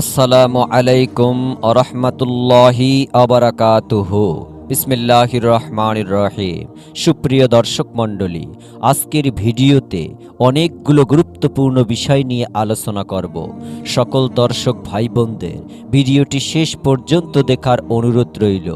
আসসালামু আলাইকুম আরহামতুল্লাহি আবরাকাতুহু বিসমিল্লাহির রহমানির রহিম। সুপ্রিয় দর্শক মণ্ডলী, আজকের ভিডিওতে অনেকগুলো গুরুত্বপূর্ণ বিষয় নিয়ে আলোচনা করব। সকল দর্শক ভাই বোনদের ভিডিওটি শেষ পর্যন্ত দেখার অনুরোধ রইল।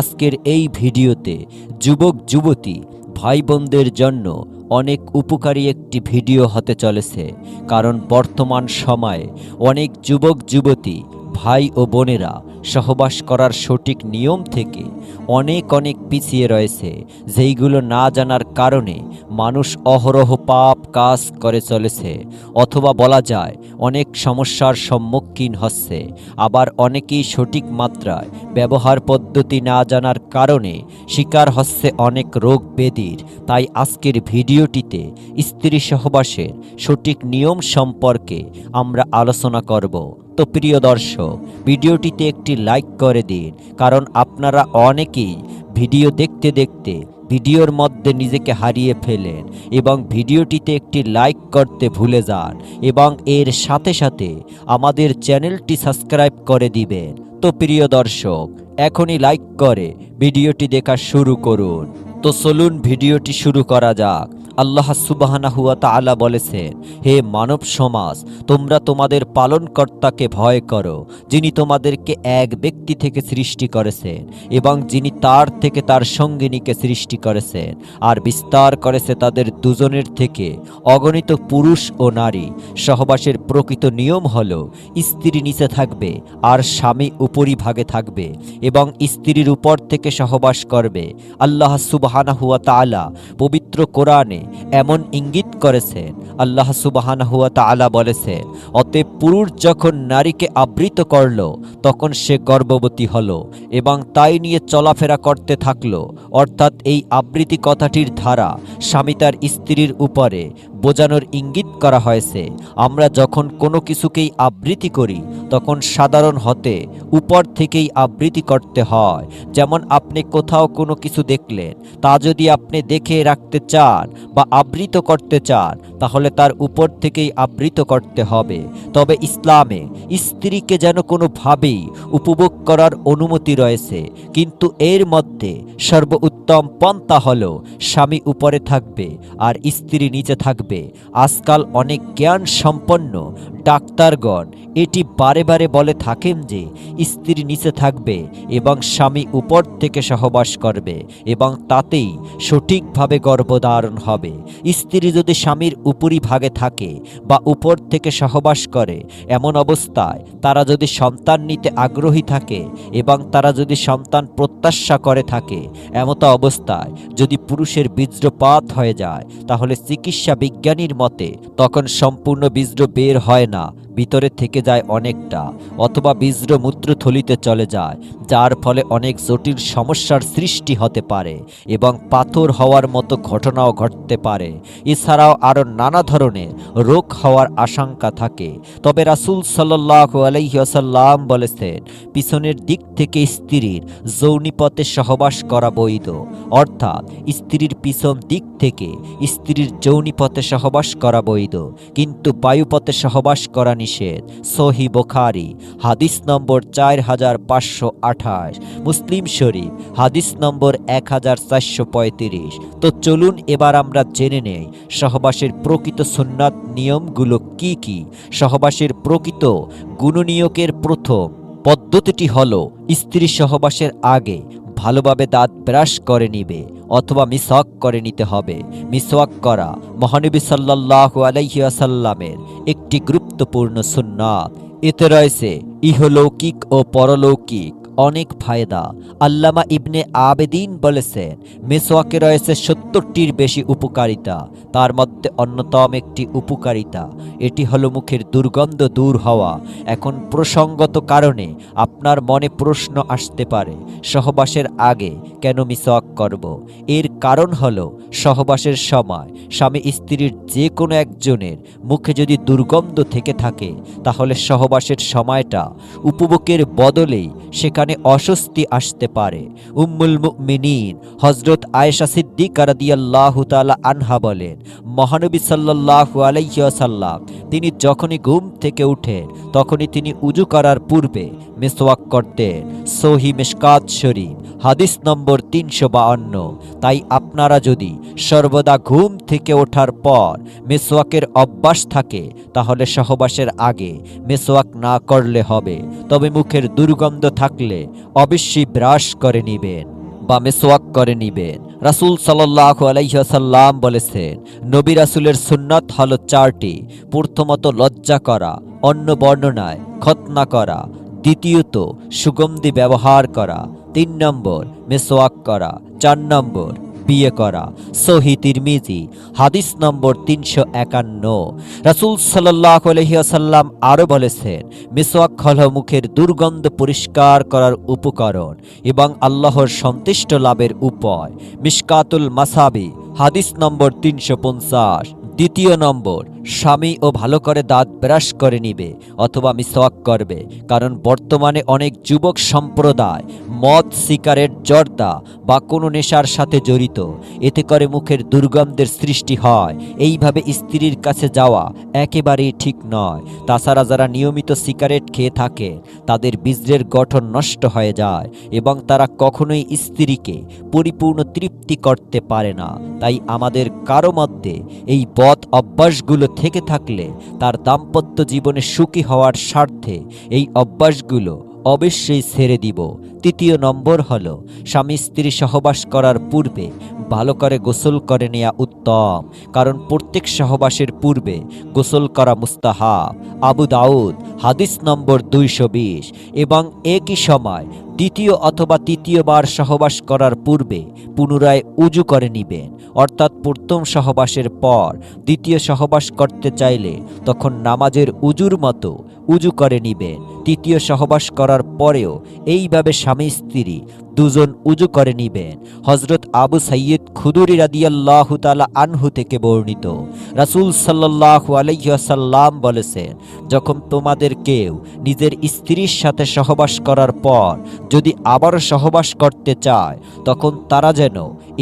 আজকের এই ভিডিওতে যুবক যুবতী ভাই বোনদের জন্য অনেক উপকারী একটি ভিডিও হতে চলেছে। কারণ বর্তমান সময়ে অনেক যুবক যুবতী ভাই ও বোনেরা, সহবাস করার সঠিক নিয়ম থেকে অনেক অনেক পিছিয়ে রয়েছে, যেইগুলো না জানার কারণে মানুষ অহরহ পাপ কাজ করে চলেছে। অথবা বলা যায়, অনেক সমস্যার সম্মুখীন হচ্ছে, আবার অনেকেই সঠিক মাত্রায় ব্যবহার পদ্ধতি না জানার কারণে শিকার হচ্ছে অনেক রোগ বেদির তাই আজকের ভিডিওটিতে স্ত্রী সহবাসের সঠিক নিয়ম সম্পর্কে আমরা আলোচনা করব। তো প্রিয় দর্শক, ভিডিওটিতে একটি লাইক করে দিন, কারণ আপনারা অনেকেই ভিডিও দেখতে দেখতে ভিডিওর মধ্যে নিজেকে হারিয়ে ফেলেন এবং ভিডিওটিতে একটি লাইক করতে ভুলে যান এবং এর সাথে সাথে আমাদের চ্যানেলটি সাবস্ক্রাইব করে দিবেন। তো প্রিয় দর্শক, এখনই লাইক করে ভিডিওটি দেখা শুরু করুন। তো চলুন ভিডিওটি শুরু করা যাক। আল্লাহ সুবাহানা হুয়া তালা বলেছেন হে মানব সমাজ, তোমরা তোমাদের পালনকর্তাকে ভয় করো, যিনি তোমাদেরকে এক ব্যক্তি থেকে সৃষ্টি করেছেন এবং যিনি তার থেকে তার সঙ্গিনীকে সৃষ্টি করেছেন, আর বিস্তার করেছে তাদের দুজনের থেকে, অগণিত পুরুষ ও নারী। সহবাসের প্রকৃত নিয়ম হল, স্ত্রী নিচে থাকবে, আর স্বামী উপরিভাগে থাকবে, এবং স্ত্রীর উপর থেকে সহবাস করবে। আল্লাহ সুবাহানা হুয়া তালা পবিত্র কোরআনে এমন ইঙ্গিত করেছেন। আল্লাহ সুবাহানা হুয়া তালা বলেছেন, অতএব পুরুষ যখন নারীকে আবৃত করল, তখন সে গর্ভবতী হল এবং তাই নিয়ে চলাফেরা করতে থাকল। অর্থাৎ এই আবৃত্তি কথাটির ধারা স্বামী তার স্ত্রীর উপরে বোঝানোর ইঙ্গিত করা হয়েছে। আমরা যখন কোনো কিছুকেই আবৃত্তি করি, তখন সাধারণ হতে উপর থেকেই আবৃত্তি করতে হয়। যেমন আপনি কোথাও কোনো কিছু দেখলেন, তা যদি আপনি দেখে রাখতে চান বা আবৃত করতে চান, তাহলে তার উপর থেকেই আবৃত করতে হবে। তবে ইসলামে স্ত্রীকে যেন কোনোভাবেই উপভোগ করার অনুমতি রয়েছে, কিন্তু এর মধ্যে সর্বোত্তম পন্থা হল স্বামী উপরে থাকবে আর স্ত্রী নিচে থাকবে। আজকাল অনেক জ্ঞান সম্পন্ন ডাক্তারগণ এটি বারে বারে বলে থাকেন যে, স্ত্রী নিচে থাকবে এবং স্বামী উপর থেকে সহবাস করবে এবং তাতেই সঠিকভাবে গর্ভধারণ হবে। স্ত্রী যদি স্বামীর উপরি ভাগে থাকে বা উপর থেকে সহবাস করে, এমন অবস্থায় তারা যদি সন্তান নিতে আগ্রহী থাকে এবং তারা যদি সন্তান প্রত্যাশা করে থাকে, এমতো অবস্থায় যদি পুরুষের বীজ্রপাত হয়ে যায়, তাহলে চিকিৎসা বিজ্ঞানীর মতে তখন সম্পূর্ণ বীজ বের হয় না। ভিতরে থেকে যায় অনেকটা, অথবা বীজ্র মূত্রথলিতে চলে যায়, যার ফলে অনেক জটিল সমস্যার সৃষ্টি হতে পারে এবং পাথর হওয়ার মতো ঘটনাও ঘটতে পারে। এছাড়াও আরও নানা ধরনের রোগ হওয়ার আশঙ্কা থাকে। তবে রাসুল সাল্লাহ আলাইসাল্লাম বলেছেন, পিছনের দিক থেকে স্ত্রীর যৌনিপথে সহবাস করা বৈধ। অর্থাৎ স্ত্রীর পিছন দিক থেকে স্ত্রীর যৌনিপথে সহবাস করা বৈধ। কিন্তু বায়ুপথে সহবাস করা নিষেধ। সহি বোখারি, হাদিস নম্বর চার হাজার পাঁচশো আঠাশ। মুসলিম শরীফ, হাদিস নম্বর এক হাজার চারশো পঁয়ত্রিশ। তো চলুন এবার আমরা জেনে নেই, সহবাসের প্রকৃত সুন্নাত নিয়মগুলো কি কি? সহবাসের প্রকৃত গুণনীয়কের প্রথম পদ্ধতিটি হল, স্ত্রী সহবাসের আগে ভালোভাবে দাঁত ব্রাশ করে নিবে অথবা মিসওয়াক করে নিতে হবে। মিসওয়াক করা মহানবী সাল্লাহ আলাইসাল্লামের একটি গুরুত্বপূর্ণ সুন্নাত। এতে রয়েছে ইহলৌকিক ও পরলৌকিক অনেক ফায়দা। আল্লামা ইবনে আবেদিন বলেছেন, মেসোয়াকে রয়েছে সত্তরটির বেশি উপকারিতা, তার মধ্যে অন্যতম একটি উপকারিতা, এটি হলো মুখের দুর্গন্ধ দূর হওয়া। এখন প্রসঙ্গত কারণে আপনার মনে প্রশ্ন আসতে পারে, সহবাসের আগে কেন মিসওয়াক করব? এর কারণ হলো সহবাসের সময় স্বামী স্ত্রীর যে কোনো একজনের মুখে যদি দুর্গন্ধ থেকে থাকে, তাহলে সহবাসের সময়টা উপভোগের বদলেই সেখানে সেখানে অস্বস্তি আসতে পারে। উম্মুল মুমিনিন হজরত আয়েশা সিদ্দিক রাদিয়াল্লাহু তাআলা আনহা বলেন, মহানবী সাল্লাল্লাহু আলাইহি ওয়াসাল্লাম, তিনি যখনই ঘুম থেকে উঠেন তখনই তিনি উজু করার পূর্বে মিসওয়াক করতেন সহি মিশকাত শরীফ, হাদিস নম্বর তিনশো বাহান্ন। তাই আপনারা যদি সর্বদা ঘুম থেকে ওঠার পর মেসোয়াকের অভ্যাস থাকে, তাহলে সহবাসের আগে মেসোয়াক না করলে হবে। তবে মুখের দুর্গন্ধ থাকলে অবশ্যই ব্রাশ করে নিবেন বা মেসোয়াক করে নিবেন। রাসুল সাল্লাহ আলাইসাল্লাম বলেছেন, নবী রাসুলের সুন্নত হল চারটি। প্রথমত লজ্জা করা, অন্য বর্ণনায় খতনা করা দ্বিতীয়ত, সুগন্ধি ব্যবহার করা। তিন নম্বর, মেসোয়াক করা। চার নম্বর, বিয়ে করা। সহি তিরমিজি। হাদিস নম্বর তিনশো একান্ন। রাসুল সাল্লাহ আলহিয়াসাল্লাম আরও বলেছেন, মেসোয়াক হল মুখের দুর্গন্ধ পরিষ্কার করার উপকরণ এবং আল্লাহর সন্তুষ্ট লাভের উপায়। মিসকাতুল মাসাবি, হাদিস নম্বর তিনশো পঞ্চাশ। দ্বিতীয় নম্বর, স্বামী ও ভালো করে দাঁত ব্রাশ করে নিবে অথবা মিসওয়াক করবে, কারণ বর্তমানে অনেক যুবক সম্প্রদায় মদ, সিগারেট, জর্দা বা কোনো নেশার সাথে জড়িত। এতে করে মুখের দুর্গন্ধের সৃষ্টি হয়। এইভাবে স্ত্রীর কাছে যাওয়া একেবারেই ঠিক নয়। তাছাড়া যারা নিয়মিত সিগারেট খেয়ে থাকে, তাদের বীজের গঠন নষ্ট হয়ে যায় এবং তারা কখনোই স্ত্রীকে পরিপূর্ণ তৃপ্তি করতে পারে না। তাই আমাদের কারও মধ্যে এই বদ অভ্যাসগুলো থেকে থাকলে তার দাম্পত্য জীবনে সুখী হওয়ার স্বার্থে এই অভ্যাসগুলো অবশ্যই ছেড়ে দিব। তৃতীয় নম্বর হল, স্বামী স্ত্রী সহবাস করার পূর্বে ভালো করে গোসল করে নেওয়া উত্তম। কারণ প্রত্যেক সহবাসের পূর্বে গোসল করা মুস্তাহাব। আবু দাউদ হাদিস নম্বর দুইশো বিশ, এবং একই সময় দ্বিতীয় অথবা তৃতীয়বার সহবাস করার পূর্বে পুনরায় উজু করে নিবেন। অর্থাৎ প্রথম সহবাসের পর দ্বিতীয় সহবাস করতে চাইলে তখন নামাজের উজুর মতো উজু করে নিবে তৃতীয় সহবাস করার পরেও এইভাবে স্বামী স্ত্রী দুজন উজু করে নিবেন। হজরত আবু সৈয়দ খুদুরি রাদিয়াল্লাহ তালা আনহু থেকে বর্ণিত। রাসুল সাল্লাহ আলাইসাল্লাম বলেছেন, যখন তোমাদের কেউ নিজের স্ত্রীর সাথে সহবাস করার পর যদি আবারও সহবাস করতে চায়, তখন তারা যেন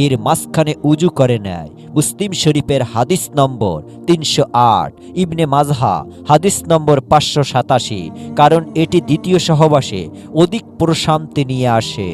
এর মাঝখানে উজু করে নেয়। মুসলিম শরীফের হাদিস নম্বর তিনশো আট, ইবনে মাজহা, হাদিস নম্বর পাঁচশো সাতাশি, কারণ এটি দ্বিতীয় সহবাসে অধিক প্রশান্তি নিয়ে আসে।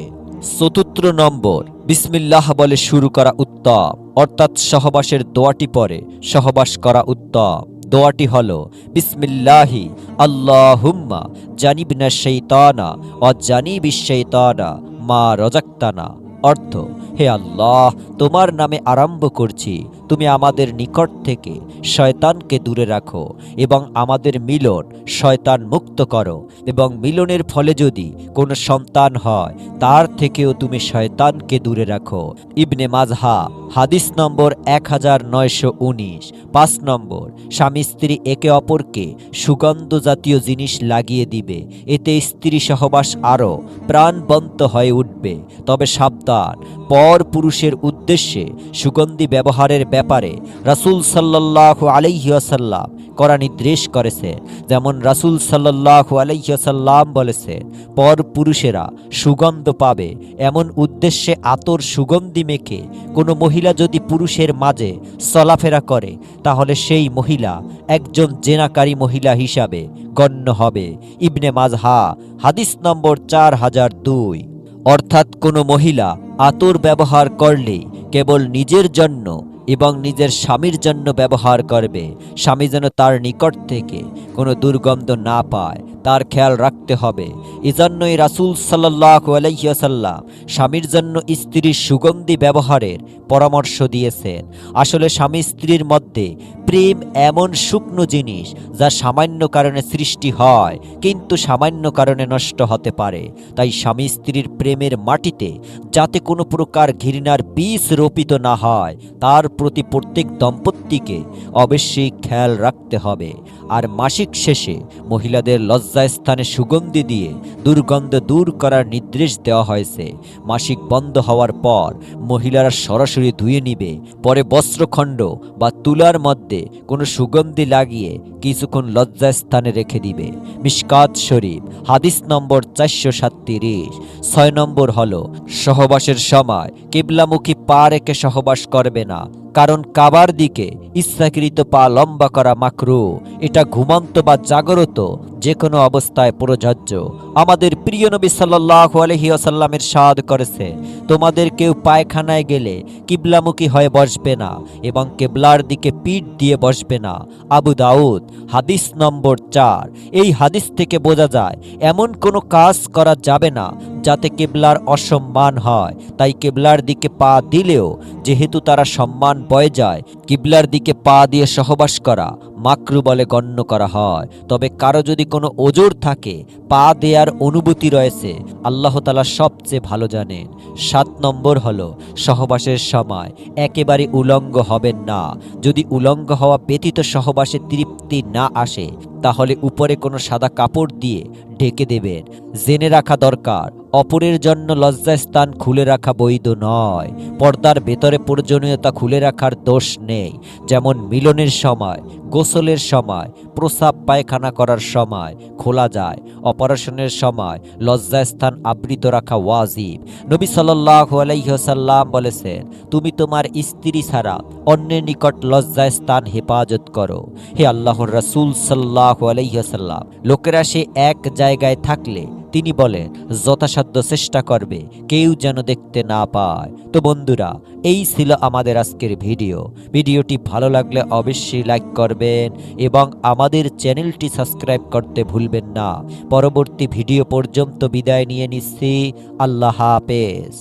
চতুর্থ নম্বর, বিসমিল্লাহ বলে শুরু করা উত্তম, অর্থাৎ সহবাসের দোয়াটি পরে সহবাস করা উত্তম। দোয়াটি হল, বিসমিল্লাহি, আল্লাহুম্মা, জানিবিনা শৈতানা অ জানিবি শৈতানা, মা রজাক্তানা। অর্থ, হে আল্লাহ, তোমার নামে আরম্ভ করছি তুমি আমাদের নিকট থেকে শয়তানকে দূরে রাখো এবং আমাদের মিলন শয়তান মুক্ত করো। এবং মিলনের ফলে যদি কোনো সন্তান হয়, তার থেকেও তুমি শয়তানকে দূরে রাখো। ইবনে মাজহা, হাদিস নম্বর এক হাজার নয়শো উনিশ, পাঁচ নম্বর, স্বামী স্ত্রী একে অপরকে সুগন্ধ জাতীয় জিনিস লাগিয়ে দিবে, এতে স্ত্রী সহবাস আরও প্রাণবন্ত হয়ে উঠবে। তবে সাবধান, পর পুরুষের উদ্দেশ্যে সুগন্ধি ব্যবহারের ব্যাপারে রাসুল সাল্লাহ আলাইসাল্লাম করা নির্দেশ করেছে। যেমন রাসুল সাল্লাহ আলাইসাল্লাম বলেছে পর পুরুষেরা সুগন্ধ পাবে। এমন উদ্দেশ্যে আতর সুগন্ধি মেখে কোনো মহিলা যদি পুরুষের মাঝে চলাফেরা করে, তাহলে সেই মহিলা একজন জেনাকারী মহিলা হিসাবে গণ্য হবে। ইবনে মাজহা, হাদিস নম্বর চার হাজার দুই। অর্থাৎ কোনো মহিলা আতর ব্যবহার করলে কেবল নিজের জন্য এবং নিজের স্বামীর জন্য ব্যবহার করবে। স্বামী যেন তার নিকট থেকে কোনো দুর্গন্ধ না পায়। তার খেয়াল রাখতে হবে। এজন্যই রাসুল সাল্লাহ আলাইসাল্লাম স্বামীর জন্য স্ত্রীর সুগন্ধি ব্যবহারের পরামর্শ দিয়েছেন। আসলে স্বামী স্ত্রীর মধ্যে প্রেম এমন শুকনো জিনিস যা সামান্য কারণে সৃষ্টি হয়, কিন্তু সামান্য কারণে নষ্ট হতে পারে। তাই স্বামী স্ত্রীর প্রেমের মাটিতে যাতে কোনো প্রকার ঘৃণার বীজ রোপিত না হয়, তার প্রতি প্রত্যেক দম্পতিকে অবশ্যই খেয়াল রাখতে হবে। আর মাসিক শেষে মহিলাদের লজ্জাস্থানে সুগন্ধি দিয়ে দুর্গন্ধ দূর করার নির্দেশ দেওয়া হয়েছে। মাসিক বন্ধ হওয়ার পর মহিলারা সরাসরি ধুয়ে নিবে। পরে বস্ত্রখণ্ড বা তুলার মধ্যে কোনো সুগন্ধি লাগিয়ে কিছুক্ষণ লজ্জাস্থানে রেখে দিবে। মিসকাত শরীফ, হাদিস নম্বর চারশো সাতত্রিশ। ছয় নম্বর হলো, সহবাসের সময় কিবলামুখী পা রেখে সহবাস করবে না। কারণ কাবার দিকে ইচ্ছাকৃত পা লম্বা করা মাকরু। এটা ঘুমন্ত বা জাগরত যে কোনো অবস্থায় প্রযোজ্য। আমাদের প্রিয় নবী সাল্লাহ আলহি আসাল্লামের করেছে, তোমাদের কেউ পায়খানায় গেলে কিবলামুখী হয়ে বসবে না এবং কেবলার দিকে পিঠ দিয়ে বসবে না। আবু দাউদ, হাদিস নম্বর চার। এই হাদিস থেকে বোঝা যায়, এমন কোনো কাজ করা যাবে না যাতে কেবলার অসম্মান হয়। তাই কেবলার দিকে পা দিলেও যেহেতু তারা সম্মান বয়ে যায়, কিবলার দিকে পা দিয়ে সহবাস করা, মাকরু বলে গণ্য করা হয়। তবে কারও যদি কোনো ওজোর থাকে, পা দেয়ার অনুভূতি রয়েছে, আল্লাহ তালা সবচেয়ে ভালো জানেন। সাত নম্বর হলো সহবাসের সময়। একেবারে উলঙ্গ হবেন না। যদি উলঙ্গ হওয়া ব্যতীত সহবাসে তৃপ্তি না আসে, তাহলে উপরে কোনো সাদা কাপড় দিয়ে ঢেকে দেবেন। জেনে রাখা দরকার, অপরের জন্য লজ্জাস্থান খুলে রাখা বৈধ নয়। পর্দার ভেতরে প্রয়োজনীয়তা খুলে রাখার দোষ নেই। যেমন মিলনের সময় গোসলের সময়, প্রসাব পায়খানা করার সময় খোলা যায়, অপারেশনের সময় লজ্জাস্থান আবৃত রাখা ওয়াজিব। নবী সাল্লাহ আলাইসাল্লাম বলেছেন, তুমি তোমার স্ত্রী ছাড়া অন্যের নিকট লজ্জাস্থান হেফাজত করো। হে আল্লাহর রাসূল সাল্লাহ আলাইসাল্লাম লোকেরা সে এক জায়গায় থাকলে তিনি বলেন, যথাসাধ্য চেষ্টা করবে, কেউ যেন দেখতে না পায়। তো বন্ধুরা, এই ছিল আমাদের আজকের ভিডিও। ভিডিওটি ভালো লাগলে অবশ্যই লাইক করবেন এবং আমাদের চ্যানেলটি সাবস্ক্রাইব করতে ভুলবেন না। পরবর্তী ভিডিও পর্যন্ত বিদায় নিয়ে নিচ্ছি। আল্লাহ হাফেজ।